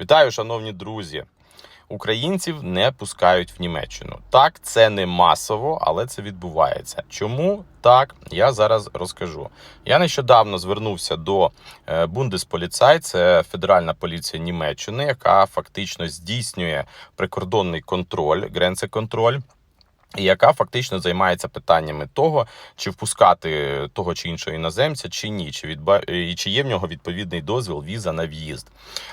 Вітаю, шановні друзі. Українців не пускають в Німеччину. Так, це не масово, але це відбувається. Чому так? Я зараз розкажу. Я нещодавно звернувся до е, Бундесполіцай, це федеральна поліція Німеччини, яка фактично здійснює прикордонний контроль, гренцеконтроль. І яка фактично займається питаннями того, чи впускати того чи іншого іноземця, чи ні, чи відба... і чи є в нього відповідний дозвіл віза на в'їзд.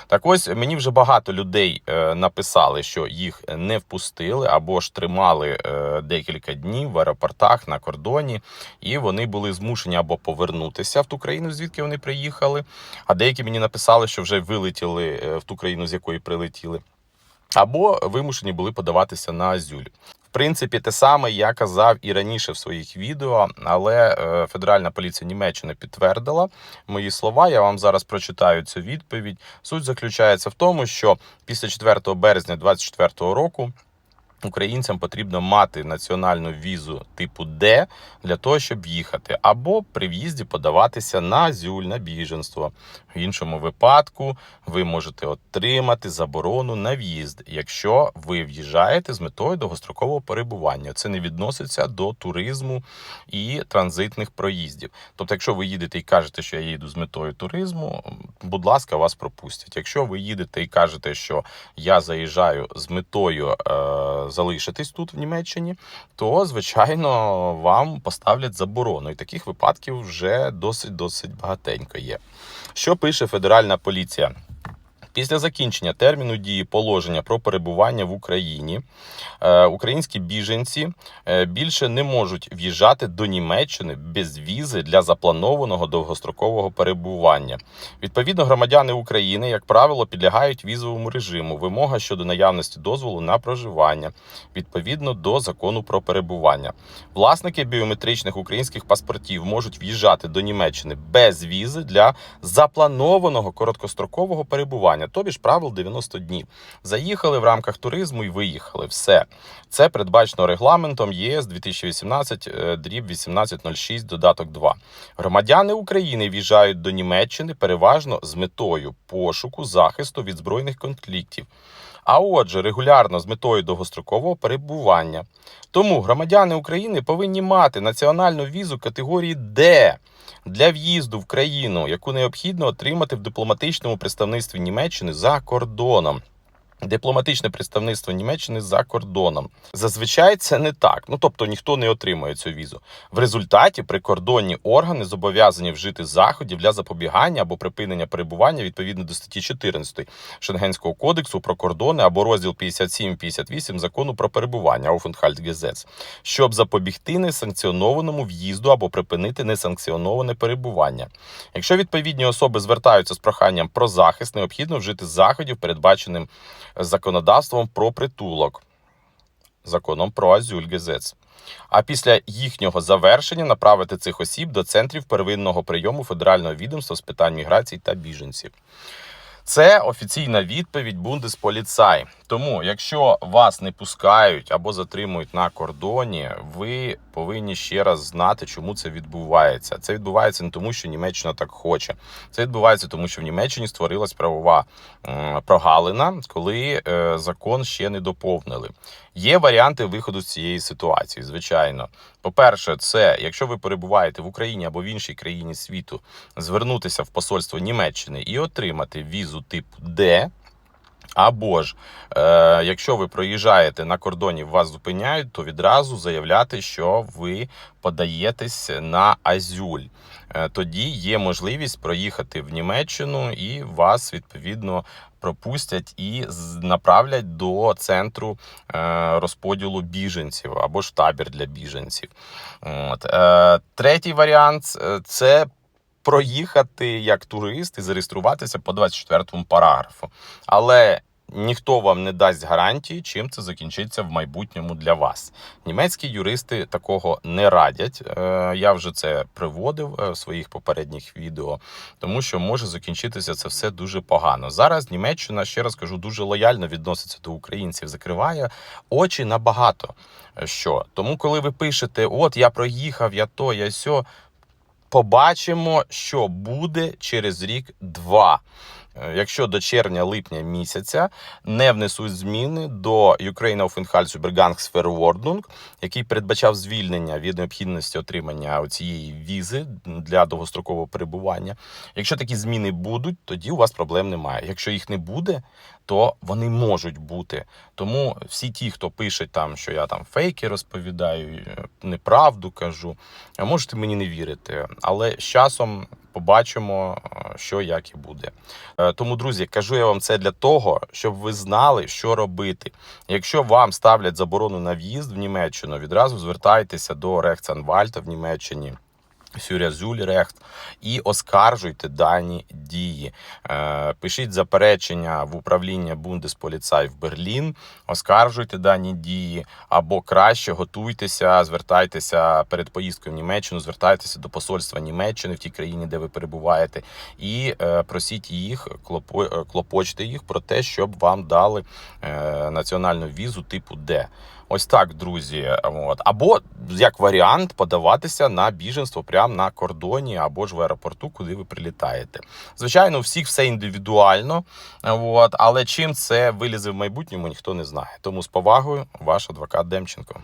Так ось мені вже багато людей е, написали, що їх не впустили або ж тримали е, декілька днів в аеропортах на кордоні, і вони були змушені або повернутися в ту країну, звідки вони приїхали. А деякі мені написали, що вже вилетіли е, в ту країну, з якої прилетіли. Або вимушені були подаватися на азюль. Принципі, те саме я казав і раніше в своїх відео, але е, Федеральна поліція Німеччини підтвердила мої слова. Я вам зараз прочитаю цю відповідь. Суть заключається в тому, що після 4 березня 2024 року. Українцям потрібно мати національну візу типу Д для того, щоб їхати, або при в'їзді подаватися на азюль, на біженство. В іншому випадку ви можете отримати заборону на в'їзд, якщо ви в'їжджаєте з метою довгострокового перебування. Це не відноситься до туризму і транзитних проїздів. Тобто, якщо ви їдете і кажете, що я їду з метою туризму, будь ласка, вас пропустять. Якщо ви їдете і кажете, що я заїжджаю з метою е, залишитись тут в Німеччині, то звичайно вам поставлять заборону. І таких випадків вже досить досить багатенько є. Що пише Федеральна поліція? Після закінчення терміну дії положення про перебування в Україні е, українські біженці е, більше не можуть в'їжджати до Німеччини без візи для запланованого довгострокового перебування. Відповідно, громадяни України, як правило, підлягають візовому режиму. Вимога щодо наявності дозволу на проживання відповідно до закону про перебування. Власники біометричних українських паспортів можуть в'їжджати до Німеччини без візи для запланованого короткострокового перебування, тобі ж правил 90 днів. Заїхали в рамках туризму і виїхали. Все це передбачено регламентом ЄС 2018 е, дріб 1806 додаток 2. Громадяни України в'їжджають до Німеччини переважно з метою пошуку захисту від збройних конфліктів. А отже, регулярно з метою довгострокового перебування. Тому громадяни України повинні мати національну візу категорії Д для в'їзду в країну, яку необхідно отримати в дипломатичному представництві Німеччини за кордоном. Дипломатичне представництво Німеччини за кордоном. Зазвичай це не так. Ну тобто ніхто не отримує цю візу. В результаті прикордонні органи зобов'язані вжити заходів для запобігання або припинення перебування відповідно до статті 14 Шенгенського кодексу про кордони або розділ 57-58 закону про перебування Aufenthaltsgesetz, щоб запобігти несанкціонованому в'їзду або припинити несанкціоноване перебування. Якщо відповідні особи звертаються з проханням про захист, необхідно вжити заходів, передбаченим законодавством про притулок, законом про азюльґезец, А після їхнього завершення направити цих осіб до центрів первинного прийому Федерального відомства з питань міграції та біженців. Це офіційна відповідь Бундесполіцай. Тому, якщо вас не пускають або затримують на кордоні, ви повинні ще раз знати, чому це відбувається. Це відбувається не тому, що Німеччина так хоче. Це відбувається тому, що в Німеччині створилась правова прогалина, коли е, закон ще не доповнили. Є варіанти виходу з цієї ситуації. Звичайно, по-перше, це якщо ви перебуваєте в Україні або в іншій країні світу, звернутися в посольство Німеччини і отримати візу типу Д. Або ж, е, якщо ви проїжджаєте на кордоні, вас зупиняють, то відразу заявляти, що ви подаєтесь на азюль. Е, тоді є можливість проїхати в Німеччину і вас відповідно пропустять і направлять до центру е, розподілу біженців або ж табір для біженців. От. Е, Третій варіант це. Проїхати як турист і зареєструватися по 24 параграфу. Але ніхто вам не дасть гарантії, чим це закінчиться в майбутньому для вас. Німецькі юристи такого не радять. Е, Я вже це приводив е, в своїх попередніх відео, тому що може закінчитися це все дуже погано. Зараз Німеччина, ще раз кажу, дуже лояльно відноситься до українців, закриває очі на багато що. Тому, коли ви пишете, от я проїхав, я то, я сьо, побачимо, що буде через рік-два. Е, Якщо до червня-липня місяця не внесуть зміни до Ukraine of Inhaltsübergangsverordnung, який передбачав звільнення від необхідності отримання цієї візи для довгострокового перебування. Якщо такі зміни будуть, тоді у вас проблем немає. Якщо їх не буде, то вони можуть бути. Тому всі ті, хто пише там, що я там фейки розповідаю, е, неправду кажу, можете мені не вірити, але з часом побачимо, е, що як і буде. Е, Тому, друзі, кажу я вам це для того, щоб ви знали, що робити. Якщо вам ставлять заборону на в'їзд в Німеччину, відразу звертайтеся до Рехтсанвальта в Німеччині. Сюрязюльрехт і оскаржуйте дані дії. Е, Пишіть заперечення в управління Бундесполіцай в Берлін, оскаржуйте дані дії, або краще готуйтеся, звертайтеся перед поїздкою в Німеччину, звертайтеся до посольства Німеччини в тій країні, де ви перебуваєте, і е, просіть їх, е, клопочте їх про те, щоб вам дали національну візу типу Д. Ось так, друзі. От. Або як варіант подаватися на біженство прямо на кордоні або ж в аеропорту, куди ви прилітаєте. Звичайно, у всіх все індивідуально, от, але чим це вилізе в майбутньому, ніхто не знає. Тому з повагою, ваш адвокат Демченко.